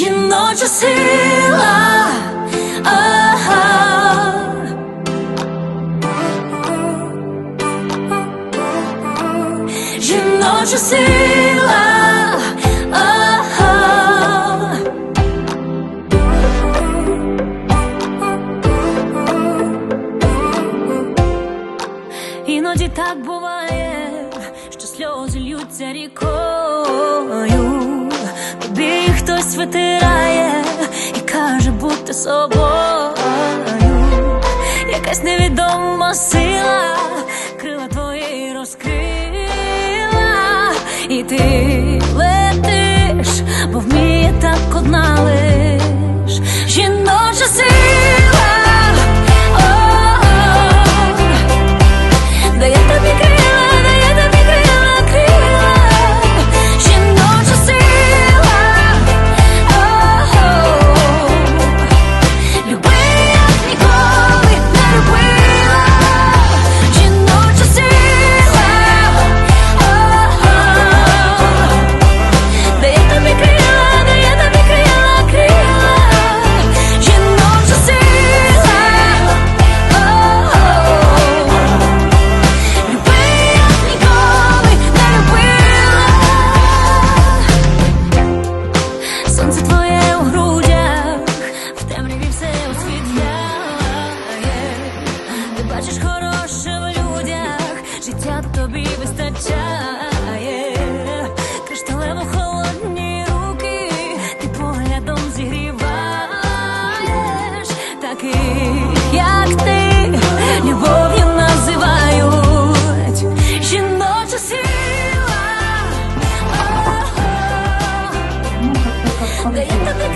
жіноча сила. Ага. Жіноча сила. Ага. Іноді так буває, що сльози льються рікою. Хтось витирає і каже бути собою. Якась невідома сила, крила твої розкрила, і ти тобі вистачає. Кришталево холодні руки, ти поглядом зігріваєш, таких, як ти, любов'ю називають жіноча сила. Дає тобі